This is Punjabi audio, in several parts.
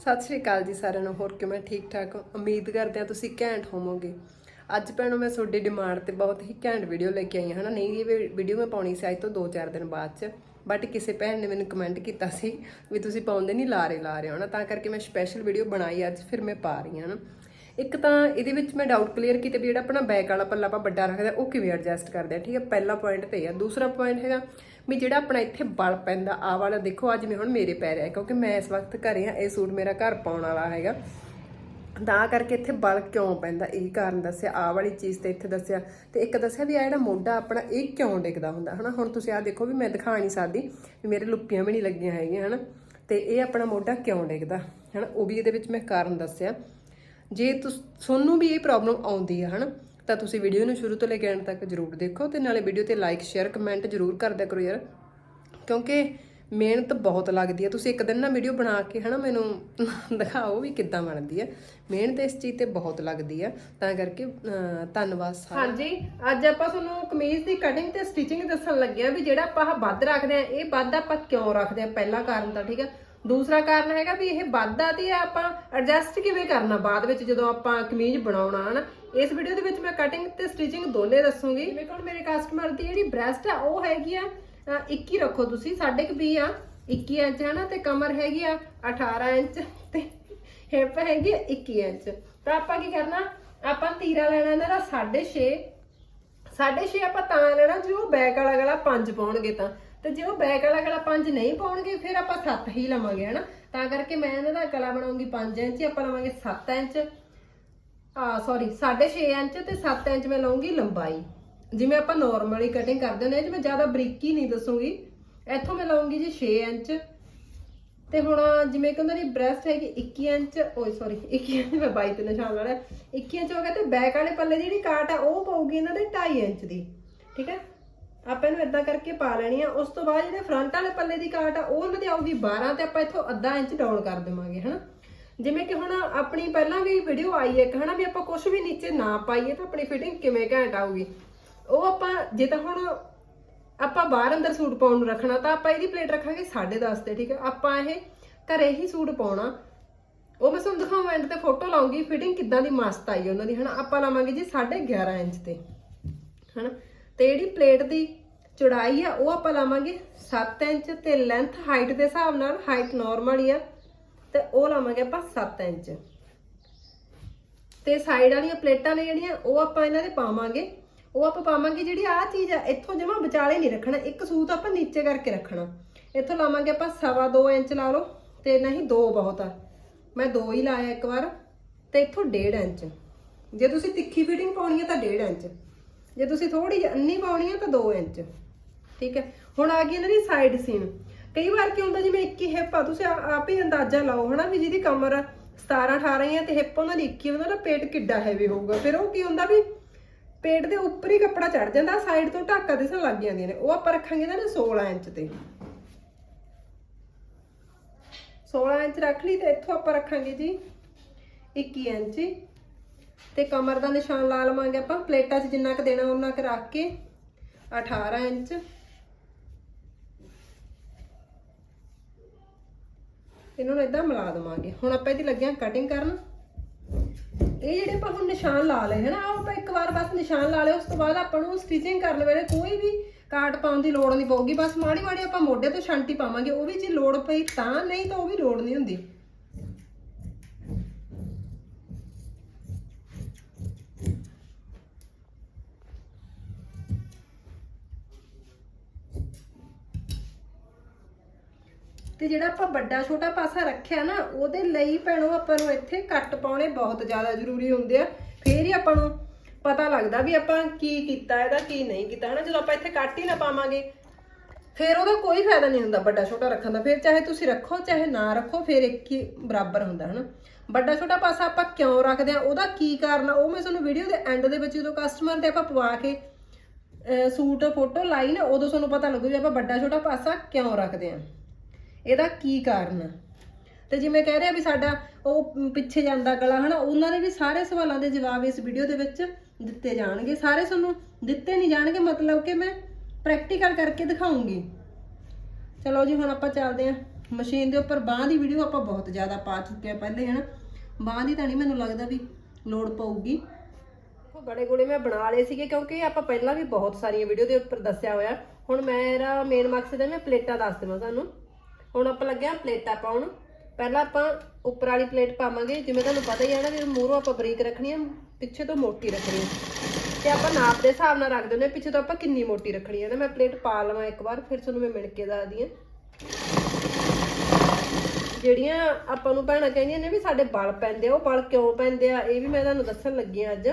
ਸਤਿ ਸ਼੍ਰੀ ਅਕਾਲ ਜੀ ਸਾਰਿਆਂ ਨੂੰ, ਹੋਰ ਕਿਵੇਂ ਠੀਕ ਠਾਕ? ਹੋ ਉਮੀਦ ਕਰਦੇ ਹਾਂ ਤੁਸੀਂ ਘੈਂਟ ਹੋਵੋਗੇ। ਅੱਜ ਭੈਣੋ ਮੈਂ ਤੁਹਾਡੀ ਡਿਮਾਂਡ ਤੇ ਬਹੁਤ ਹੀ ਘੈਂਟ ਵੀਡੀਓ ਲੈ ਕੇ ਆਈ ਹਾਂ, ਹਨਾ? ਨਹੀਂ, ਇਹ ਵੀਡੀਓ ਮੈਂ ਪਾਉਣੀ ਸੀ ਅੱਜ ਤੋਂ 2-4 ਦਿਨ ਬਾਅਦ ਚ ਬਟ ਕਿਸੇ ਭੈਣ ਨੇ ਮੈਨੂੰ ਕਮੈਂਟ ਕੀਤਾ ਸੀ ਵੀ ਤੁਸੀਂ ਪਾਉਂਦੇ ਨਹੀਂ ਲਾਰੇ ਲਾ ਰਹੇ ਹੋ ਨਾ ਤਾਂ ਕਰਕੇ ਮੈਂ ਸਪੈਸ਼ਲ ਵੀਡੀਓ ਬਣਾਈ ਅੱਜ, ਫਿਰ ਮੈਂ ਪਾ ਰਹੀ ਹਾਂ ਨਾ ਇੱਕ ਤਾਂ ਇਹਦੇ ਵਿੱਚ ਮੈਂ ਡਾਊਟ ਕਲੀਅਰ ਕੀਤਾ ਵੀ ਜਿਹੜਾ ਆਪਣਾ ਬੈਕ ਵਾਲਾ ਪੱਲਾ ਆਪਾਂ ਵੱਡਾ ਰੱਖਦੇ ਆ ਉਹ ਕਿਵੇਂ ਐਡਜਸਟ ਕਰਦੇ ਆ ਠੀਕ ਹੈ? ਪਹਿਲਾ ਪੁਆਇੰਟ ਤੇ ਆ। ਦੂਸਰਾ ਪੁਆਇੰਟ ਹੈਗਾ ਵੀ ਜਿਹੜਾ ਆਪਣਾ ਇੱਥੇ ਬਲ ਪੈਂਦਾ ਆ ਵਾਲਾ ਦੇਖੋ ਅੱਜ ਜਿਵੇਂ ਹੁਣ ਮੇਰੇ ਪੈ ਰਿਹਾ ਕਿਉਂਕਿ ਮੈਂ ਇਸ ਵਕਤ ਘਰੇ ਆ, ਇਹ ਸੂਟ ਮੇਰਾ ਘਰ ਪਾਉਣ ਵਾਲਾ ਹੈਗਾ। ਤਾਂ ਕਰਕੇ ਇੱਥੇ ਬਲ ਕਿਉਂ ਪੈਂਦਾ? ਇਹ ਕਾਰਨ ਦੱਸਿਆ ਆ ਵਾਲੀ ਚੀਜ਼ ਤੇ ਇੱਥੇ ਦੱਸਿਆ। ਤੇ ਇੱਕ ਦੱਸਿਆ ਵੀ ਆ ਜਿਹੜਾ ਮੋਢਾ ਆਪਣਾ, ਇਹ ਕਿਉਂ ਡਿੱਗਦਾ ਹੁੰਦਾ? ਹਨਾ, ਹੁਣ ਤੁਸੀਂ ਆ ਦੇਖੋ ਵੀ ਮੈਂ ਦਿਖਾ ਨਹੀਂ ਸਕਦੀ ਵੀ ਮੇਰੇ ਲੁੱਪੀਆਂ ਵੀ ਨਹੀਂ ਲੱਗੀਆਂ ਹੈਗੀਆਂ, ਹਨਾ? ਤੇ ਇਹ ਆਪਣਾ ਮੋਢਾ ਕਿਉਂ ਡਿੱਗਦਾ? ਹਨਾ, ਉਹ ਵੀ ਇਹਦੇ ਵਿੱਚ ਮੈਂ ਕਾਰਨ ਦੱਸਿਆ। ਜੇ ਤੁਸ, ਤੁਹਾਨੂੰ ਵੀ ਇਹ ਪ੍ਰੋਬਲਮ ਆਉਂਦੀ ਹੈ ਹਨਾ, ਤਾਂ ਤੁਸੀਂ ਵੀਡੀਓ ਨੂੰ ਸ਼ੁਰੂ ਤੋਂ ਲੈ ਕੇ ਐਂਡ ਤੱਕ ਜਰੂਰ ਦੇਖੋ ਤੇ ਨਾਲੇ ਵੀਡੀਓ ਤੇ ਲਾਈਕ ਸ਼ੇਅਰ ਕਮੈਂਟ ਜਰੂਰ ਕਰਦਿਆ ਕਰੋ ਯਾਰ। ਕਿਉਂਕਿ ਮਿਹਨਤ ਬਹੁਤ ਲੱਗਦੀ ਹੈ ਤੁਸੀਂ ਇੱਕ ਦਿਨ ਨਾ ਵੀਡੀਓ ਬਣਾ ਕੇ, ਹਨਾ, ਮੈਨੂੰ ਦਿਖਾਓ ਵੀ ਕਿੱਦਾਂ ਬਣਦੀ ਹੈ ਮਿਹਨਤ ਇਸ ਚੀਜ਼ ਤੇ ਬਹੁਤ ਲੱਗਦੀ ਹੈ ਤਾਂ ਕਰਕੇ ਧੰਨਵਾਦ ਸਾਰਿਆਂ ਹਾਂਜੀ, ਅੱਜ ਆਪਾਂ ਤੁਹਾਨੂੰ ਕਮੀਜ਼ ਦੀ ਕਟਿੰਗ ਤੇ ਸਟਿਚਿੰਗ ਦੱਸਣ ਲੱਗੇ ਆ ਵੀ ਜਿਹੜਾ ਆਪਾਂ ਵੱਧ ਰੱਖਦੇ ਆ, ਇਹ ਵੱਧ ਆਪਾਂ ਕਿਉਂ ਰੱਖਦੇ ਆ? ਪਹਿਲਾ ਕਾਰਨ ਤਾਂ ਠੀਕ ਹੈ ਦੂਸਰਾ ਕਾਰਨ ਹੈਗਾ ਵੀ ਇਹ ਵੱਧਦਾ ਤੇ ਆਪਾਂ ਐਡਜਸਟ ਕਿਵੇਂ ਕਰਨਾ ਬਾਅਦ ਵਿੱਚ ਜਦੋਂ ਆਪਾਂ ਕਮੀਜ਼ ਬਣਾਉਣਾ, ਹਨਾ? ਇਸ ਵੀਡੀਓ ਦੇ ਵਿੱਚ ਮੈਂ ਕਟਿੰਗ ਤੇ ਸਟਿਚਿੰਗ ਦੋਨੇ ਦੱਸੂਗੀ। ਜਿਵੇਂ ਕਿ ਮੇਰੇ ਕਸਟਮਰ ਦੀ ਜਿਹੜੀ ਬ੍ਰੈਸਟ ਆ, ਉਹ ਹੈਗੀ ਆ 21 ਰੱਖੋ ਤੁਸੀਂ ਸਾਡੇ ਕਿ 20 ਆ 21 ਇੰਚ ਹੈ ਨਾ ਤੇ ਕਮਰ ਹੈਗੀ ਆ 18 ਇੰਚ ਤੇ ਹਿੱਪ ਹੈਗੀ ਆ 21 ਇੰਚ। ਤਾਂ ਆਪਾਂ ਕੀ ਕਰਨਾ? ਆਪਾਂ ਤੀਰਾ ਲੈਣਾ ਇਹਨਾਂ ਦਾ 6.5 6.5 ਆਪਾਂ ਤਾਂ ਲੈਣਾ ਜੇ ਉਹ ਬੈਕ ਵਾਲਾ ਗਲਾ 5 ਪਾਉਣਗੇ ਤਾਂ। ਤੇ ਜੇ ਉਹ ਬੈਕ ਵਾਲਾ ਗਲਾ 5 ਨਹੀਂ ਪਾਉਣਗੇ, ਫਿਰ ਆਪਾਂ 7 ਹੀ ਲਵਾਂਗੇ, ਹਨਾ? ਤਾਂ ਕਰਕੇ ਮੈਂ ਇਹਨਾਂ ਦਾ ਗਲਾ ਬਣਾਉਂਗੀ 5 ਇੰਚ, ਆਪਾਂ ਲਵਾਂਗੇ 7 ਇੰਚ। ਆ ਸੌਰੀ 6.5 ਇੰਚ ਤੇ 7 ਇੰਚ ਮੈਂ ਲਵਾਂਗੀ ਲੰਬਾਈ। ਜਿਵੇਂ ਆਪਾਂ ਨਾਰਮਲੀ ਕਟਿੰਗ ਕਰਦੇ ਹੁੰਦੇ ਹਾਂ ਜੀ ਮੈਂ ਜ਼ਿਆਦਾ ਬਰੀਕੀ ਨਹੀਂ ਦੱਸੂਗੀ। ਇੱਥੋਂ ਮੈਂ ਲਵਾਂਗੀ ਜੀ 6 ਇੰਚ। ਤੇ ਹੁਣ ਜਿਵੇਂ ਕਿ ਉਹਨਾਂ ਦੀ ਬ੍ਰੈਸਟ ਹੈਗੀ 21 ਇੰਚ, ਓਏ ਸੌਰੀ 21 ਇੰਚ, ਮੈਂ 22 ਤੇ ਨਿਸ਼ਾਨ ਲਾ ਲਿਆ। 21 ਇੰਚ ਹੋ ਗਿਆ ਤੇ ਬੈਕ ਵਾਲੇ ਪੱਲੇ ਦੀ ਜਿਹੜੀ ਕਾਟ ਆ, ਉਹ ਪਊਗੀ ਇਹਨਾਂ ਦੇ 2.5 ਇੰਚ ਦੀ, ਠੀਕ ਹੈ? ਆਪਾਂ ਇਹਨੂੰ ਇਦਾਂ ਕਰਕੇ ਪਾ ਲੈਣੀ ਆ, ਉਸ ਤੋਂ ਬਾਅਦ ਜਿਹੜੇ ਫਰੰਟ ਵਾਲੇ ਪੱਲੇ ਦੀ ਕਾਟ ਆ, ਉਹ ਇਹਨਾਂ ਦੀ ਆਊਗੀ 12 ਤੇ ਆਪਾਂ ਇੱਥੋਂ ਅੱਧਾ ਇੰਚ ਡਾਊਨ ਕਰ ਦੇਵਾਂਗੇ, ਹਨਾ? ਜਿਵੇਂ ਕਿ ਹੁਣ ਆਪਣੀ ਪਹਿਲਾਂ ਵੀ ਵੀਡੀਓ ਆਈ ਹੈ ਹਨਾ, ਵੀ ਆਪਾਂ ਕੁਝ ਵੀ ਨੀਚੇ ਨਾ ਪਾਈਏ ਤਾਂ ਆਪਣੀ ਫਿਟਿੰਗ ਕਿਵੇਂ ਘੈਂਟ ਆਊਗੀ? ਉਹ ਆਪਾਂ, ਜੇ ਤਾਂ ਹੁਣ ਆਪਾਂ ਬਾਹਰ ਅੰਦਰ ਸੂਟ ਪਾਉਣ ਨੂੰ ਰੱਖਣਾ, ਤਾਂ ਆਪਾਂ ਇਹਦੀ ਪਲੇਟ ਰੱਖਾਂਗੇ 10.5 ਤੇ, ਠੀਕ ਹੈ ਆਪਾਂ ਇਹ ਘਰੇ ਹੀ ਸੂਟ ਪਾਉਣਾ। ਉਹ ਮੈਂ ਤੁਹਾਨੂੰ ਦਿਖਾਵਾਂ ਐਂਡ ਤੇ ਫੋਟੋ ਲਾਉਂਗੀ ਫਿਟਿੰਗ ਕਿੱਦਾਂ ਦੀ ਮਸਤ ਆਈ ਉਹਨਾਂ ਦੀ, ਹਨਾ? ਆਪਾਂ ਲਾਵਾਂਗੇ ਜੀ 11.5 ਇੰਚ ਤੇ, ਹਨਾ? ਤੇ ਜਿਹੜੀ ਪਲੇਟ ਦੀ ਚੌੜਾਈ ਆ, ਉਹ ਆਪਾਂ ਲਾਵਾਂਗੇ 7 ਇੰਚ ਤੇ ਲੈਂਥ ਹਾਈਟ ਦੇ ਹਿਸਾਬ ਨਾਲ ਹਾਈਟ ਨਾਰਮਲ ਹੀ ਆ, ਤੇ ਉਹ ਲਾਵਾਂਗੇ ਆਪਾਂ 7 ਇੰਚ। ਤੇ ਸਾਈਡ ਵਾਲੀਆਂ ਪਲੇਟਾਂ ਨੇ ਜਿਹੜੀਆਂ, ਉਹ ਆਪਾਂ ਇਹਨਾਂ ਦੇ ਪਾਵਾਂਗੇ। ਉਹ ਆਪਾਂ ਪਾਵਾਂਗੇ ਜਿਹੜੀ ਆਹ ਚੀਜ਼ ਆ, ਇੱਥੋਂ ਜਮਾ ਵਿਚਾਲੇ ਨਹੀਂ ਰੱਖਣਾ, ਇੱਕ ਸੂਤ ਆਪਾਂ ਨੀਚੇ ਕਰਕੇ ਰੱਖਣਾ। ਇੱਥੋਂ ਲਾਵਾਂਗੇ ਆਪਾਂ ਸਵਾ 2 ਇੰਚ ਲਾ ਲਓ, ਤੇ ਨਹੀਂ 2 ਬਹੁਤ ਆ। ਮੈਂ 2 ਹੀ ਲਾਇਆ ਇੱਕ ਵਾਰ, ਤੇ ਇੱਥੋਂ 1.5 ਇੰਚ। ਜੇ ਤੁਸੀਂ ਤਿੱਖੀ ਫਿਟਿੰਗ ਪਾਉਣੀ ਹੈ ਤਾਂ 1.5 ਇੰਚ। ਜੇ ਤੁਸੀਂ ਥੋੜੀ ਜਿਹੀ ਅੰਨੀ ਪਾਉਣੀ ਹੈ ਤਾਂ 2 ਇੰਚ। ਠੀਕ ਹੈ? ਹੁਣ ਆ ਗਈ ਇਹਨਾਂ ਦੀ ਸਾਈਡ ਸੀਨ ਕਈ ਵਾਰ ਕੀ ਹੁੰਦਾ, ਜਿਵੇਂ 21 ਹਿੱਪ ਆ, ਤੁਸੀਂ ਆਪ ਹੀ ਅੰਦਾਜ਼ਾ ਲਾਓ, ਹਨਾ, ਵੀ ਜਿਹਦੀ ਕਮਰ 17 18 ਹੀ ਤੇ ਹਿੱਪ ਉਹਨਾਂ ਦੀ 21 ਉਹਨਾਂ ਦਾ ਪੇਟ ਕਿੱਡਾ ਹੈਵੀ ਹੋਊਗਾ। ਫਿਰ ਉਹ ਕੀ ਹੁੰਦਾ ਵੀ ਪੇਟ ਦੇ ਉੱਪਰ ਹੀ ਕੱਪੜਾ ਚੜ ਜਾਂਦਾ ਸਾਈਡ ਤੋਂ ਢਾਕਾ ਦਿਸਣ ਲੱਗ ਜਾਂਦੀਆਂ ਨੇ। ਉਹ ਆਪਾਂ ਰੱਖਾਂਗੇ ਨਾ 16 ਇੰਚ ਤੇ। 16 ਇੰਚ ਰੱਖ ਲਈ ਤੇ ਇੱਥੋਂ ਆਪਾਂ ਰੱਖਾਂਗੇ ਜੀ 21 ਇੰਚ। ਤੇ ਕਮਰ ਦਾ ਨਿਸ਼ਾਨ ਲਾ ਲਵਾਂਗੇ ਆਪਾਂ। ਪਲੇਟਾਂ 'ਚ ਜਿੰਨਾ ਕੁ ਦੇਣਾ ਉਹਨਾਂ ਕੁ ਰੱਖ ਕੇ 18 ਇੰਚ। ਇਹਨਾਂ ਨੂੰ ਇਦਾਂ ਮਿਲਾ ਦਵਾਂਗੇ। ਹੁਣ ਆਪਾਂ ਇਹਦੀ ਲੱਗਿਆ ਕਟਿੰਗ ਕਰਨ। ਇਹ ਜਿਹੜੇ ਆਪਾਂ ਹੁਣ ਨਿਸ਼ਾਨ ਲਾ ਲਏ, ਹਨਾ ਨਾ ਆਹ ਆਪਾਂ ਇੱਕ ਵਾਰ ਬਸ ਨਿਸ਼ਾਨ ਲਾ ਲਏ, ਉਸ ਤੋਂ ਬਾਅਦ ਆਪਾਂ ਨੂੰ ਸਟਿਚਿੰਗ ਕਰਨ ਵੇਲੇ ਕੋਈ ਵੀ ਕਾਟ ਪਾਉਣ ਦੀ ਲੋੜ ਨਹੀਂ ਪਊਗੀ। ਬਸ ਮਾੜੀ ਮਾੜੀ ਆਪਾਂ ਮੋਢੇ ਤੋਂ ਛਾਂਟੀ ਪਾਵਾਂਗੇ। ਉਹ ਵੀ ਜੇ ਲੋੜ ਪਈ ਤਾਂ ਨਹੀਂ ਤਾਂ ਉਹ ਵੀ ਲੋੜ ਨਹੀਂ ਹੁੰਦੀ। ਤੇ ਜਿਹੜਾ ਆਪਾਂ ਵੱਡਾ ਛੋਟਾ ਪਾਸਾ ਰੱਖਿਆ ਨਾ, ਉਹਦੇ ਲਈ ਭੈਣੋ ਆਪਾਂ ਨੂੰ ਇੱਥੇ ਕੱਟ ਪਾਉਣੇ ਬਹੁਤ ਜ਼ਿਆਦਾ ਜ਼ਰੂਰੀ ਹੁੰਦੇ ਆ। ਫੇਰ ਹੀ ਆਪਾਂ ਨੂੰ ਪਤਾ ਲੱਗਦਾ ਵੀ ਆਪਾਂ ਕੀ ਕੀਤਾ, ਇਹਦਾ ਕੀ ਨਹੀਂ ਕੀਤਾ। ਹਨਾ, ਜਦੋਂ ਆਪਾਂ ਇੱਥੇ ਕੱਟ ਹੀ ਨਾ ਪਾਵਾਂਗੇ, ਫਿਰ ਉਹਦਾ ਕੋਈ ਫਾਇਦਾ ਨਹੀਂ ਹੁੰਦਾ ਵੱਡਾ ਛੋਟਾ ਰੱਖਣ ਦਾ। ਫਿਰ ਚਾਹੇ ਤੁਸੀਂ ਰੱਖੋ, ਚਾਹੇ ਨਾ ਰੱਖੋ, ਫਿਰ ਇੱਕ ਹੀ ਬਰਾਬਰ ਹੁੰਦਾ, ਹਨਾ। ਵੱਡਾ ਛੋਟਾ ਪਾਸਾ ਆਪਾਂ ਕਿਉਂ ਰੱਖਦੇ ਆ? ਉਹਦਾ ਕੀ ਕਾਰਨ ਆ? ਉਹ ਮੈਂ ਤੁਹਾਨੂੰ ਵੀਡੀਓ ਦੇ ਐਂਡ ਦੇ ਵਿੱਚ ਜਦੋਂ ਕਸਟਮਰ ਦੇ ਆਪਾਂ ਪਵਾ ਕੇ ਸੂਟ, ਫੋਟੋ ਲਾਈ ਨਾ, ਉਦੋਂ ਤੁਹਾਨੂੰ ਪਤਾ ਲੱਗੂ ਵੀ ਆਪਾਂ ਵੱਡਾ ਛੋਟਾ ਪਾਸਾ ਕਿਉਂ ਰੱਖਦੇ ਆ। ਇਹਦਾ ਕੀ ਕਾਰਨ? ਆ ਤੇ ਜਿਵੇਂ ਕਹਿ ਰਿਹਾ ਵੀ ਸਾਡਾ ਉਹ ਪਿੱਛੇ ਜਾਂਦਾ ਗਲਾ ਹਨਾ, ਉਹਨਾਂ ਦੇ ਵੀ ਸਾਰੇ ਸਵਾਲਾਂ ਦੇ ਜਵਾਬ ਇਸ ਵੀਡੀਓ ਦੇ ਵਿੱਚ ਦਿੱਤੇ ਜਾਣਗੇ। ਸਾਰੇ ਤੁਹਾਨੂੰ ਦਿੱਤੇ ਨਹੀਂ ਜਾਣਗੇ, ਮਤਲਬ ਕਿ ਮੈਂ ਪ੍ਰੈਕਟੀਕਲ ਕਰਕੇ ਦਿਖਾਉਂਗੀ। ਚਲੋ ਜੀ, ਹੁਣ ਆਪਾਂ ਚੱਲਦੇ ਆਂ ਮਸ਼ੀਨ ਦੇ ਉੱਪਰ ਬਾਹ ਦੀ ਵੀਡੀਓ ਆਪਾਂ ਬਹੁਤ ਜ਼ਿਆਦਾ ਪਾ ਚੁੱਕੇ ਆ ਪਹਿਲੇ, ਹਨਾ। ਬਾਹ ਦੀ ਤਾਂ ਨਹੀਂ ਮੈਨੂੰ ਲੱਗਦਾ ਵੀ ਲੋੜ ਪਊਗੀ। ਦੇਖੋ, ਗੜੇ ਗੁੜੇ ਮੈਂ ਬਣਾ ਲਏ ਸੀਗੇ, ਕਿਉਂਕਿ ਆਪਾਂ ਪਹਿਲਾਂ ਵੀ ਬਹੁਤ ਸਾਰੀਆਂ ਵੀਡੀਓ ਦੇ ਉੱਪਰ ਦੱਸਿਆ ਹੋਇਆ। ਹੁਣ ਮੇਰਾ ਮੇਨ ਮਕਸਦ ਹੈ, ਮੈਂ ਪਲੇਟਾਂ ਦੱਸ ਦੇਵਾਂ ਤੁਹਾਨੂੰ। ਹੁਣ ਆਪਾਂ ਲੱਗਿਆ ਪਲੇਟਾਂ ਪਾਉਣ। ਪਹਿਲਾਂ ਆਪਾਂ ਉੱਪਰ ਵਾਲੀ ਪਲੇਟ ਪਾਵਾਂਗੇ, ਜਿਵੇਂ ਤੁਹਾਨੂੰ ਪਤਾ ਹੀ ਹੈ ਨਾ ਵੀ ਮੂਹਰੋਂ ਆਪਾਂ ਬਰੀਕ ਰੱਖਣੀ ਹੈ, ਪਿੱਛੇ ਤੋਂ ਮੋਟੀ ਰੱਖਣੀ ਹੈ। ਤੇ ਆਪਾਂ ਨਾਪ ਦੇ ਹਿਸਾਬ ਨਾਲ ਰੱਖ ਦਿੰਦੇ ਹਾਂ, ਪਿੱਛੇ ਤੋਂ ਆਪਾਂ ਕਿੰਨੀ ਮੋਟੀ ਰੱਖਣੀ ਹੈ ਨਾ। ਮੈਂ ਪਲੇਟ ਪਾ ਲਵਾਂ ਇੱਕ ਵਾਰ, ਫਿਰ ਤੁਹਾਨੂੰ ਮੈਂ ਮਿਣ ਕੇ ਦੱਸਦੀ ਹਾਂ ਜਿਹੜੀਆਂ ਆਪਾਂ ਨੂੰ ਭੈਣਾਂ ਕਹਿੰਦੀਆਂ ਨੇ ਵੀ ਸਾਡੇ ਬਲ ਪੈਂਦੇ ਆ, ਉਹ ਬਲ ਕਿਉਂ ਪੈਂਦੇ ਆ, ਇਹ ਵੀ ਮੈਂ ਤੁਹਾਨੂੰ ਦੱਸਣ ਲੱਗੀ ਆ ਅੱਜ।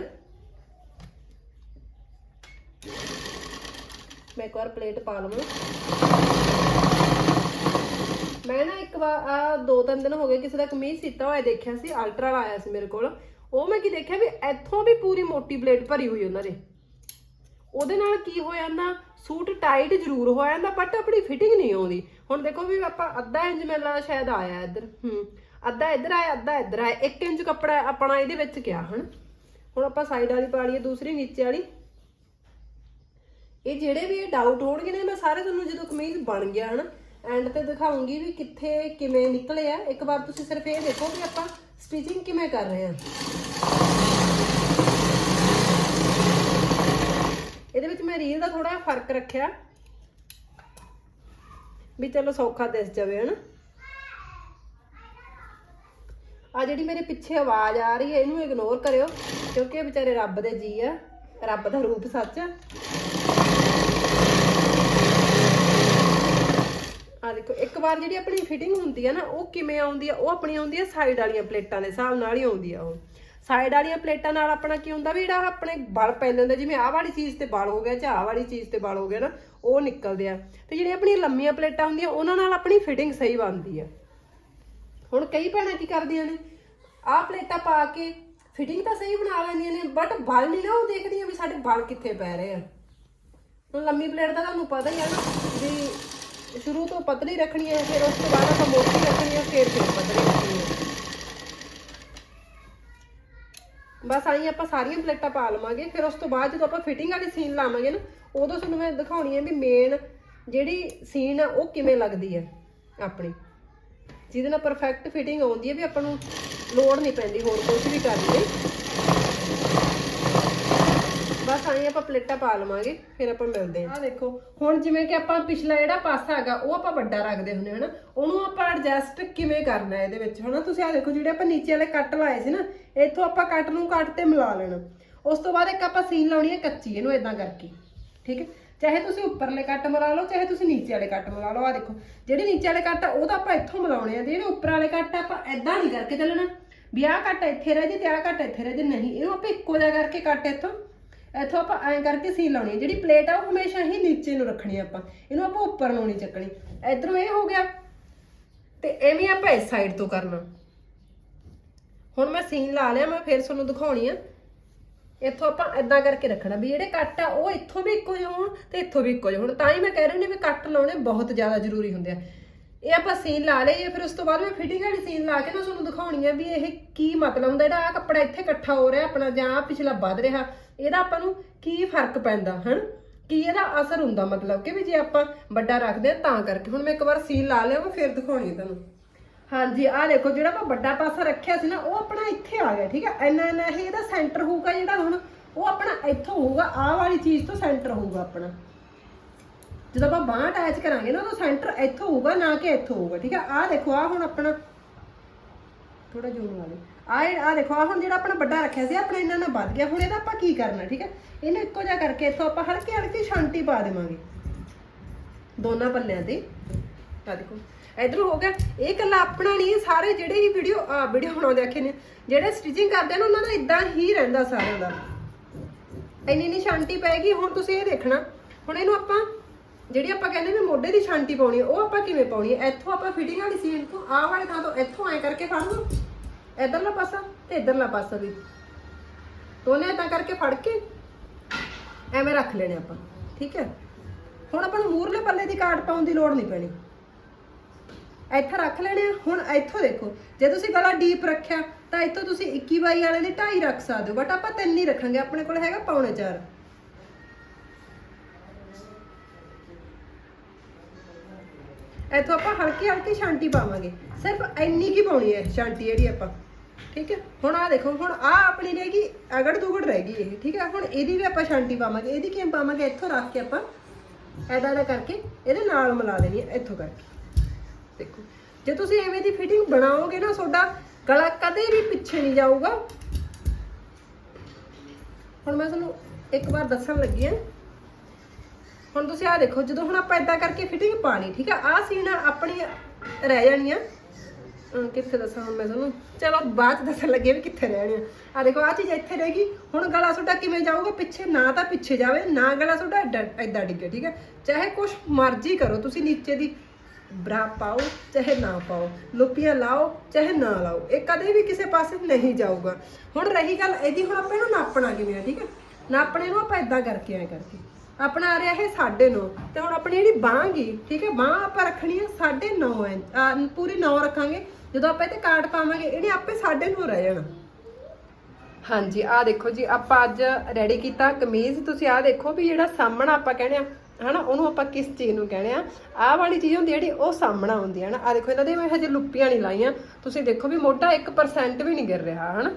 ਮੈਂ ਇੱਕ ਵਾਰ ਪਲੇਟ ਪਾ ਲਵਾਂ। ਮੈਂ ਨਾ ਇੱਕ ਵਾਰ, ਆ ਦੋ ਤਿੰਨ ਦਿਨ ਹੋ ਗਏ ਕਿਸੇ ਦਾ ਕਮੀਜ਼ ਸੀਤਾ ਹੋਇਆ ਦੇਖਿਆ ਸੀ ਅਲਟਰਾ ਵਾਲਾ ਆਇਆ ਸੀ ਮੇਰੇ ਕੋਲ। ਉਹ ਮੈਂ ਕੀ ਦੇਖਿਆ ਵੀ ਇੱਥੋਂ ਵੀ ਪੂਰੀ ਮੋਟੀ ਪਲੇਟ ਭਰੀ ਹੋਈ ਉਹਨਾਂ ਦੇ। ਉਹਦੇ ਨਾਲ ਕੀ ਹੋ ਜਾਂਦਾ ਸੂਟ ਟਾਈਟ ਜ਼ਰੂਰ ਹੋ ਜਾਂਦਾ ਬਟ ਆਪਣੀ ਫਿਟਿੰਗ ਨਹੀਂ ਆਉਂਦੀ। ਹੁਣ ਦੇਖੋ ਵੀ ਆਪਾਂ ਅੱਧਾ ਇੰਚ ਮੇਲਾ ਸ਼ਾਇਦ ਆਇਆ ਇੱਧਰ, ਹੂੰ। ਅੱਧਾ ਇੱਧਰ ਆਇਆ, ਅੱਧਾ ਇੱਧਰ ਆਇਆ 1 ਇੰਚ ਕੱਪੜਾ ਆਪਣਾ ਇਹਦੇ ਵਿੱਚ ਕਿਆ, ਹਨ? ਹੁਣ ਆਪਾਂ ਸਾਈਡ ਵਾਲੀ ਪਾ ਲਈਏ, ਦੂਸਰੀ ਨੀਚੇ ਵਾਲੀ। ਇਹ ਜਿਹੜੇ ਵੀ ਇਹ ਡਾਊਟ ਹੋਣਗੇ ਨੇ ਮੈਂ ਸਾਰੇ ਤੁਹਾਨੂੰ ਜਦੋਂ ਕਮੀਜ਼ ਬਣ ਗਿਆ, ਹਨ ਐਂਡ ਤੇ ਦਿਖਾਉਂਗੀ ਵੀ ਕਿੱਥੇ, ਕਿਵੇਂ ਨਿਕਲੇ ਆ। ਇੱਕ ਵਾਰ ਤੁਸੀਂ ਸਿਰਫ ਇਹ ਦੇਖੋ ਵੀ ਆਪਾਂ ਸਟਿਚਿੰਗ ਕਿਵੇਂ ਕਰ ਰਹੇ ਹਾਂ ਇਹਦੇ ਵਿੱਚ ਮੈਂ ਰੀਲ ਦਾ ਥੋੜਾ ਜਿਹਾ ਫ਼ਰਕ ਰੱਖਿਆ। ਵੀ ਚਲੋ ਸੌਖਾ ਦਿਸ ਜਾਵੇ, ਹਨਾ। ਆ ਜਿਹੜੀ ਮੇਰੇ ਪਿੱਛੇ ਆਵਾਜ਼ ਆ ਰਹੀ ਹੈ, ਇਹਨੂੰ ਇਗਨੋਰ ਕਰਿਓ, ਕਿਉਂਕਿ ਇਹ ਵਿਚਾਰੇ ਰੱਬ ਦੇ ਜੀ ਆ। ਰੱਬ ਦਾ ਰੂਪ ਸੱਚ ਆ। ਆ ਦੇਖੋ, ਇੱਕ ਵਾਰ ਜਿਹੜੀ ਆਪਣੀ ਫਿਟਿੰਗ ਹੁੰਦੀ ਆ ਨਾ, ਉਹ ਕਿਵੇਂ ਆਉਂਦੀ ਆ, ਉਹ ਆਪਣੀ ਆਉਂਦੀ ਆ ਸਾਈਡ ਵਾਲੀਆਂ ਪਲੇਟਾਂ ਦੇ ਹਿਸਾਬ ਨਾਲ ਹੀ ਆਉਂਦੀ ਆ ਉਹ। ਸਾਈਡ ਵਾਲੀਆਂ ਪਲੇਟਾਂ ਨਾਲ ਆਪਣਾ ਕੀ ਹੁੰਦਾ ਵੀ ਜਿਹੜਾ ਆਪਣੇ ਬਲ ਪੈਂਦੇ ਹੁੰਦੇ ਜਿਵੇਂ ਆਹ ਵਾਲੀ ਚੀਜ਼ ਤੇ ਬਲ ਹੋ ਗਿਆ ਜਾਂ ਆਹ ਵਾਲੀ ਚੀਜ਼ ਤੇ ਬਲ ਹੋ ਗਿਆ ਨਾ, ਉਹ ਨਿਕਲਦੇ ਆ। ਤੇ ਜਿਹੜੀਆਂ ਆਪਣੀਆਂ ਲੰਮੀਆਂ ਪਲੇਟਾਂ ਹੁੰਦੀਆਂ, ਉਹਨਾਂ ਨਾਲ ਆਪਣੀ ਫਿਟਿੰਗ ਸਹੀ ਬਣਦੀ ਆ। ਹੁਣ ਕਈ ਭੈਣਾਂ ਕੀ ਕਰਦੀਆਂ ਨੇ, ਆਹ ਪਲੇਟਾਂ ਪਾ ਕੇ ਫਿਟਿੰਗ ਤਾਂ ਸਹੀ ਬਣਾ ਲੈਂਦੀਆਂ ਨੇ ਬਟ ਬਲ ਨਹੀਂ ਨਾ ਉਹ ਦੇਖਦੀਆਂ ਵੀ ਸਾਡੇ ਬਲ ਕਿੱਥੇ ਪੈ ਰਹੇ ਆ। ਹੁਣ ਲੰਮੀ ਪਲੇਟ ਦਾ ਤੁਹਾਨੂੰ ਪਤਾ ਹੀ ਆ ਨਾ ਵੀ ਸ਼ੁਰੂ ਤੋਂ ਪਤਲੀ ਰੱਖਣੀ ਹੈ, ਫਿਰ ਉਸ ਤੋਂ ਬਾਅਦ ਆਪਾਂ ਮੋਟੀ ਰੱਖਣੀ ਹੈ, ਫਿਰ ਫਿਰ ਪਤਲੀ ਰੱਖਣੀ ਹੈ। ਬਸ ਆਈ ਆਪਾਂ ਸਾਰੀਆਂ ਪਲੇਟਾਂ ਪਾ ਲਵਾਂਗੇ, ਫਿਰ ਉਸ ਤੋਂ ਬਾਅਦ ਜਦੋਂ ਆਪਾਂ ਫਿਟਿੰਗ ਵਾਲੀ ਸੀਨ ਲਾਵਾਂਗੇ ਨਾ, ਉਦੋਂ ਤੁਹਾਨੂੰ ਮੈਂ ਦਿਖਾਉਣੀ ਹੈ ਵੀ ਮੇਨ ਜਿਹੜੀ ਸੀਨ ਆ, ਉਹ ਕਿਵੇਂ ਲੱਗਦੀ ਹੈ ਆਪਣੀ। ਜਿਹਦੇ ਨਾਲ ਪਰਫੈਕਟ ਫਿਟਿੰਗ ਆਉਂਦੀ ਹੈ ਵੀ ਆਪਾਂ ਨੂੰ ਲੋੜ ਨਹੀਂ ਪੈਂਦੀ ਹੋਰ ਕੁਝ ਵੀ ਕਰਨ ਲਈ ਬਸ ਆਈ ਆਪਾਂ ਪਲੇਟਾਂ ਪਾ ਲਵਾਂਗੇ, ਫਿਰ ਆਪਾਂ ਮਿਲਦੇ ਹਾਂ। ਆ ਦੇਖੋ, ਹੁਣ ਜਿਵੇਂ ਕਿ ਆਪਾਂ ਪਿਛਲਾ ਜਿਹੜਾ ਪਾਸਾ ਹੈਗਾ, ਉਹ ਆਪਾਂ ਵੱਡਾ ਰੱਖਦੇ ਹੁੰਦੇ ਹਨਾ ਉਹਨੂੰ ਆਪਾਂ ਐਡਜਸਟ ਕਿਵੇਂ ਕਰਨਾ ਇਹਦੇ ਵਿੱਚ? ਹਨਾ, ਤੁਸੀਂ ਆ ਦੇਖੋ, ਜਿਹੜੇ ਆਪਾਂ ਨੀਚੇ ਵਾਲੇ ਕੱਟ ਲਾਏ ਸੀ ਨਾ, ਇੱਥੋਂ ਆਪਾਂ ਕੱਟ ਨੂੰ ਕੱਟ ਤੇ ਮਿਲਾ ਲੈਣਾ। ਉਸ ਤੋਂ ਬਾਅਦ ਇੱਕ ਆਪਾਂ ਸੀਨ ਲਾਉਣੀ ਹੈ ਕੱਚੀ, ਇਹਨੂੰ ਇਦਾਂ ਕਰਕੇ। ਠੀਕ ਹੈ? ਚਾਹੇ ਤੁਸੀਂ ਉੱਪਰਲੇ ਕੱਟ ਮਿਲਾ ਲਓ, ਚਾਹੇ ਤੁਸੀਂ ਨੀਚੇ ਵਾਲੇ ਕੱਟ ਮਿਲਾ ਲਓ ਆ ਦੇਖੋ। ਜਿਹੜੇ ਨੀਚੇ ਵਾਲੇ ਕੱਟ ਆ, ਉਹ ਤਾਂ ਆਪਾਂ ਇੱਥੋਂ ਮਿਲਾਉਣੇ ਆ, ਜਿਹੜੇ ਉੱਪਰ ਵਾਲੇ ਕੱਟ ਆ, ਆਪਾਂ ਇਦਾਂ ਨਹੀਂ ਕਰਕੇ ਚੱਲਣਾ। ਵੀ ਆਹ ਕੱਟ ਇੱਥੇ ਰਹਿ ਜੇ ਤੇ ਆਹ ਕੱਟ ਇੱਥੇ ਰਹਿ ਜੇ, ਨਹੀਂ, ਇਹਨੂੰ ਆਪਾਂ ਇੱਕੋ ਜਿਹਾ ਕਰਕੇ ਕੱਟ ਇੱਥੋਂ ਇੱਥੋਂ ਆਪਾਂ ਐਂ ਕਰਕੇ ਸੀਨ ਲਾਉਣੀ ਹੈ। ਜਿਹੜੀ ਪਲੇਟ ਆ, ਉਹ ਹਮੇਸ਼ਾ ਹੀ ਨੀਚੇ ਨੂੰ ਰੱਖਣੀ ਆ ਆਪਾਂ। ਇਹਨੂੰ ਆਪਾਂ ਉੱਪਰ ਨੂੰ ਨਹੀਂ ਚੱਕਣੀ। ਇਧਰੋਂ ਇਹ ਹੋ ਗਿਆ। ਤੇ ਐਵੇਂ ਆਪਾਂ ਇਸ ਸਾਈਡ ਤੋਂ ਕਰਨਾ। ਹੁਣ ਮੈਂ ਸੀਨ ਲਾ ਲਿਆ, ਮੈਂ ਫਿਰ ਤੁਹਾਨੂੰ ਦਿਖਾਉਣੀ ਆ। ਇੱਥੋਂ ਆਪਾਂ ਇਦਾਂ ਕਰਕੇ ਰੱਖਣਾ ਵੀ ਜਿਹੜੇ ਕੱਟ ਆ, ਉਹ ਇੱਥੋਂ ਵੀ ਇੱਕੋ ਜਿਹੇ ਹੋਣ ਤੇ ਇੱਥੋਂ ਵੀ ਇੱਕੋ ਜਿਹੇ ਹੋਣ। ਤਾਂ ਹੀ ਮੈਂ ਕਹਿ ਰਹੀ ਹਾਂ ਵੀ ਕੱਟ ਲਾਉਣੇ ਬਹੁਤ ਜ਼ਿਆਦਾ ਜ਼ਰੂਰੀ ਹੁੰਦੇ ਆ। ਇਹ ਆਪਾਂ ਸੀਨ ਲਾ ਲਈਏ, ਫਿਰ ਉਸ ਤੋਂ ਬਾਅਦ ਮੈਂ ਫਿਟਿੰਗ ਵਾਲੀ ਸੀਨ ਲਾ ਕੇ ਨਾ ਤੁਹਾਨੂੰ ਦਿਖਾਉਣੀ ਆ ਵੀ ਇਹ ਕੀ ਮਤਲਬ ਹੁੰਦਾ, ਜਿਹੜਾ ਆ ਕੱਪੜਾ ਇੱਥੇ ਇਕੱਠਾ ਹੋ ਰਿਹਾ ਆਪਣਾ ਜਾਂ ਆਹ ਪਿਛਲਾ ਵੱਧ ਰਿਹਾ, ਇਹਦਾ ਆਪਾਂ ਨੂੰ ਕੀ ਫ਼ਰਕ ਪੈਂਦਾ, ਹਨ? ਕੀ ਇਹਦਾ ਅਸਰ ਹੁੰਦਾ ਮਤਲਬ ਕਿ ਵੀ ਜੇ ਆਪਾਂ ਵੱਡਾ ਰੱਖਦੇ ਆ ਤਾਂ ਕਰਕੇ। ਹੁਣ ਮੈਂ ਇੱਕ ਵਾਰ ਸੀਨ ਲਾ ਲਿਆ, ਮੈਂ ਫਿਰ ਦਿਖਾਉਣੀ ਆ ਤੁਹਾਨੂੰ। ਹਾਂਜੀ, ਆਹ ਦੇਖੋ, ਜਿਹੜਾ ਆਪਾਂ ਵੱਡਾ ਪਾਸਾ ਰੱਖਿਆ ਸੀ ਨਾ, ਉਹ ਆਪਣਾ ਇੱਥੇ ਆ ਗਿਆ, ਠੀਕ ਹੈ ਇੰਨਾ ਇੰਨਾ ਇਹ ਇਹਦਾ ਸੈਂਟਰ ਹੋਊਗਾ ਜਿਹੜਾ ਹੁਣ, ਉਹ ਆਪਣਾ ਇੱਥੋਂ ਹੋਊਗਾ, ਆਹ ਵਾਲੀ ਚੀਜ਼ ਤੋਂ ਸੈਂਟਰ ਹੋਊਗਾ ਆਪਣਾ। ਜਦੋਂ ਆਪਾਂ ਬਾਂਹ ਅਟੈਚ ਕਰਾਂਗੇ ਨਾ ਉਹਦਾ ਸੈਂਟਰ ਇੱਥੋਂ ਹੋਊਗਾ, ਨਾ ਕਿ ਇੱਥੋਂ ਹੋਊਗਾ, ਠੀਕ ਹੈ ਆਹ ਦੇਖੋ, ਆਹ ਹੁਣ ਆਪਣਾ ਥੋੜਾ ਜ਼ੂਮ ਲਾ ਲਓ। ਆਹ ਆਹ ਦੇਖੋ, ਆਹ ਹੁਣ ਜਿਹੜਾ ਆਪਣਾ ਵੱਡਾ ਰੱਖਿਆ ਸੀ, ਆਪਣਾ ਇਹਨਾਂ ਨਾਲ ਵੱਧ ਗਿਆ, ਹੁਣ ਇਹਦਾ ਆਪਾਂ ਕੀ ਕਰਨਾ, ਠੀਕ ਹੈ ਇਹਨੂੰ ਇੱਕੋ ਜਿਹਾ ਕਰਕੇ ਇੱਥੋਂ ਆਪਾਂ ਹਲਕੀ ਹਲਕੀ ਛਾਂਟੀ ਪਾ ਦੇਵਾਂਗੇ। ਦੋਨਾਂ ਪੱਲਿਆਂ ਤੇ। ਆ ਦੇਖੋ, ਇਧਰ ਹੋ ਗਿਆ। ਇਹ ਕੱਲਾ ਆਪਣਾ ਨਹੀਂ ਸਾਰੇ ਜਿਹੜੇ ਹੀ ਵੀਡੀਓ ਵੀਡੀਓ ਬਣਾਉਂਦੇ ਆਖੇ ਨੇ, ਜਿਹੜੇ ਸਟਿਚਿੰਗ ਕਰਦੇ ਨੇ, ਉਹਨਾਂ ਦਾ ਇਦਾਂ ਹੀ ਰਹਿੰਦਾ ਸਾਰਿਆਂ ਦਾ। ਇੰਨੀ ਨਹੀਂ ਛਾਂਟੀ ਪੈਗੀ ਹੁਣ ਤੁਸੀਂ ਇਹ ਦੇਖਣਾ। ਹੁਣ ਇਹਨੂੰ ਆਪਾਂ ਜਿਹੜੀ ਆਪਾਂ ਕਹਿੰਦੇ ਵੀ ਮੋਢੇ ਦੀ ਛਾਂਟੀ ਪਾਉਣੀ ਉਹ ਆਪਾਂ ਕਿਵੇਂ ਪਾਉਣੀ ਹੈ ਇੱਥੋਂ ਆਪਾਂ ਫਿਟਿੰਗ ਵਾਲੀ ਸੀਨ ਤੋਂ ਆਹ ਵਾਲੇ ਥਾਂ ਤੋਂ ਇੱਥੋਂ ਐ ਕਰਕੇ ਫੜ ਲਓ। ਇਧਰਲਾ ਪਾਸਾ ਤੇ ਇਧਰਲਾ ਪਾਸਾ ਵੀ। ਦੋਨੇ ਏਦਾਂ ਕਰਕੇ ਫੜ ਕੇ ਐਵੇਂ ਰੱਖ ਲੈਣੇ ਆਪਾਂ, ਠੀਕ ਹੈ? ਹੁਣ ਆਪਾਂ ਨੂੰ ਮੂਰਲੇ ਪੱਲੇ ਦੀ ਕਾਟ ਪਾਉਣ ਦੀ ਲੋੜ ਨਹੀਂ ਪੈਣੀ। ਇੱਥੇ ਰੱਖ ਲੈਣੇ ਆ, ਹੁਣ ਇੱਥੋਂ ਦੇਖੋ, ਜੇ ਤੁਸੀਂ ਗਲਾ ਡੀਪ ਰੱਖਿਆ, ਤਾਂ ਇੱਥੋਂ ਤੁਸੀਂ 21 ਬਾਈ ਵਾਲੇ ਦੀ 2.5 ਰੱਖ ਸਕਦੇ ਹੋ ਬਟ ਆਪਾਂ ਤਿੰਨ ਹੀ ਰੱਖਾਂਗੇ, ਆਪਣੇ ਕੋਲ ਹੈਗਾ ਪੌਣੇ 4 ਇੱਥੋਂ ਆਪਾਂ ਹਲਕੀ ਹਲਕੀ ਸ਼ਾਂਤੀ ਪਾਵਾਂਗੇ। ਸਿਰਫ ਇੰਨੀ ਕੀ ਪਾਉਣੀ ਹੈ ਸ਼ਾਂਤੀ ਜਿਹੜੀ ਆਪਾਂ। ਠੀਕ ਹੈ? ਹੁਣ ਆ ਦੇਖੋ, ਹੁਣ ਆ ਆਪਣੀ ਰਹਿ ਗਈ, ਅਗੜ ਦੁਗੜ ਰਹਿ ਗਈ ਇਹ। ਠੀਕ ਹੈ? ਹੁਣ ਇਹਦੀ ਵੀ ਆਪਾਂ ਸ਼ਾਂਤੀ ਪਾਵਾਂਗੇ। ਇਹਦੀ ਕਿਵੇਂ ਪਾਵਾਂਗੇ? ਇੱਥੋਂ ਰੱਖ ਕੇ ਆਪਾਂ ਐਦਾ ਐਦਾ ਕਰਕੇ ਇਹਦੇ ਨਾਲ ਮਿਲਾ ਦੇਣੀ ਹੈ, ਇੱਥੋਂ ਕਰਕੇ। ਦੇਖੋ, ਜੇ ਤੁਸੀਂ ਐਵੇਂ ਦੀ ਫਿਟਿੰਗ ਬਣਾਓਗੇ ਨਾ ਤੁਹਾਡਾ ਗਲਾ ਕਦੇ ਵੀ ਪਿੱਛੇ ਨਹੀਂ ਜਾਊਗਾ। ਹੁਣ ਮੈਂ ਤੁਹਾਨੂੰ ਇੱਕ ਵਾਰ ਦੱਸਣ ਲੱਗੀ ਹਾਂ ਹੁਣ ਤੁਸੀਂ ਆਹ ਦੇਖੋ, ਜਦੋਂ ਹੁਣ ਆਪਾਂ ਇਦਾਂ ਕਰਕੇ ਫਿਟਿੰਗ ਪਾਣੀ ਠੀਕ ਆ? ਆਹ ਸੀਨ ਆਪਣੀ ਰਹਿ ਜਾਣੀ ਆ। ਅਹ ਕਿੱਥੇ ਦੱਸਾਂ ਹੁਣ ਮੈਂ ਤੁਹਾਨੂੰ? ਚਲੋ, ਬਾਅਦ ਚ ਦੱਸਣ ਲੱਗੇ ਵੀ ਕਿੱਥੇ ਰਹਿਣੀ ਆ। ਆ ਦੇਖੋ, ਆਹ ਚੀਜ਼ ਇੱਥੇ ਰਹੇਗੀ ਹੁਣ ਗਲਾ ਤੁਹਾਡਾ ਕਿਵੇਂ ਜਾਊਗਾ ਪਿੱਛੇ? ਨਾ ਤਾਂ ਪਿੱਛੇ ਜਾਵੇ, ਨਾ ਗਲਾ ਤੁਹਾਡਾ ਏਦਾਂ- ਏਦਾਂ ਡਿੱਗੇ, ਠੀਕ ਹੈ ਚਾਹੇ ਕੁਛ ਮਰਜ਼ੀ ਕਰੋ, ਤੁਸੀਂ ਨੀਚੇ ਦੀ ਬਰਾ ਪਾਓ, ਚਾਹੇ ਨਾ ਪਾਓ। ਲੁਪੀਆਂ ਲਾਓ, ਚਾਹੇ ਨਾ ਲਾਓ। ਇਹ ਕਦੇ ਵੀ ਕਿਸੇ ਪਾਸੇ ਨਹੀਂ ਜਾਊਗਾ। ਹੁਣ ਰਹੀ ਗੱਲ ਇਹਦੀ, ਹੁਣ ਆਪਾਂ ਇਹਨੂੰ ਨਾਪਣਾ ਕਿਵੇਂ ਆ, ਠੀਕ ਹੈ ਨਾਪਣੇ ਨੂੰ ਆਪਾਂ ਇਦਾਂ ਕਰਕੇ, ਐ ਕਰਕੇ। ਆਪਣਾ ਆ ਰਿਹਾ ਇਹ 9.5 ਤੇ ਹੁਣ ਆਪਣੀ ਜਿਹੜੀ ਬਾਂਹ ਗੀ, ਠੀਕ ਹੈ, ਬਾਂਹ ਆਪਾਂ ਰੱਖਣੀ ਹੈ 9.5 ਇੰਚ ਪੂਰੀ 9 ਰੱਖਾਂਗੇ। ਜਦੋਂ ਆਪਾਂ ਇਹ ਤੇ ਪਾਵਾਂਗੇ, ਇਹਨੇ ਆਪੇ 9.5 ਰਹਿ ਜਾਣਾ। ਹਾਂਜੀ ਆ ਦੇਖੋ ਜੀ, ਆਪਾਂ ਅੱਜ ਰੈਡੀ ਕੀਤਾ ਕਮੀਜ਼। ਤੁਸੀਂ ਆ ਦੇਖੋ ਵੀ ਜਿਹੜਾ ਸਾਹਮਣਾ ਆਪਾਂ ਕਹਿੰਦੇ ਆ ਹਨਾ, ਉਹਨੂੰ ਆਪਾਂ ਕਿਸ ਚੀਜ਼ ਨੂੰ ਕਹਿੰਦੇ ਆ ਆਹ ਵਾਲੀ ਚੀਜ਼ ਹੁੰਦੀ ਜਿਹੜੀ, ਉਹ ਸਾਹਮਣਾ ਹੁੰਦੀ ਹੈ ਨਾ ਆ ਦੇਖੋ, ਇਹਨਾਂ ਦੇ ਮੈਂ ਹਜੇ ਲੁੱਪੀਆਂ ਨਹੀਂ ਲਾਈਆਂ। ਤੁਸੀਂ ਦੇਖੋ ਵੀ ਮੋਢਾ 1% ਵੀ ਨਹੀਂ ਗਿਰ ਰਿਹਾ, ਹਨਾ।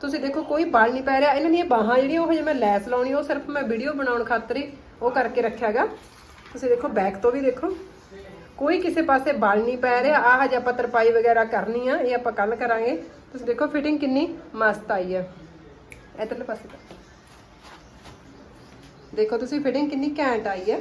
ਤੁਸੀਂ ਦੇਖੋ, ਕੋਈ ਬਲ ਨਹੀਂ ਪੈ ਰਿਹਾ। ਇਹਨਾਂ ਦੀਆਂ ਬਾਹਾਂ ਜਿਹੜੀਆਂ, ਉਹ ਹਜੇ ਮੈਂ ਲੈਸ ਲਾਉਣੀ, ਉਹ ਸਿਰਫ ਮੈਂ ਵੀਡੀਓ ਬਣਾਉਣ ਖਾਤਰ ਹੀ ਉਹ ਕਰਕੇ ਰੱਖਿਆਗਾ ਤੁਸੀਂ ਦੇਖੋ, ਬੈਕ ਤੋਂ ਵੀ ਦੇਖੋ। ਕੋਈ ਕਿਸੇ ਪਾਸੇ ਬਲ ਨਹੀਂ ਪੈ ਰਿਹਾ। ਆਹ ਹਜੇ ਆਪਾਂ ਤਰਪਾਈ ਵਗੈਰਾ ਕਰਨੀ ਆ, ਇਹ ਆਪਾਂ ਕੱਲ ਕਰਾਂਗੇ। ਤੁਸੀਂ ਦੇਖੋ ਫਿਟਿੰਗ ਕਿੰਨੀ ਮਸਤ ਆਈ ਆ। ਇਧਰਲੇ ਪਾਸੇ ਦੇਖੋ, ਤੁਸੀਂ ਫਿਟਿੰਗ ਕਿੰਨੀ ਘੈਂਟ ਆਈ ਹੈ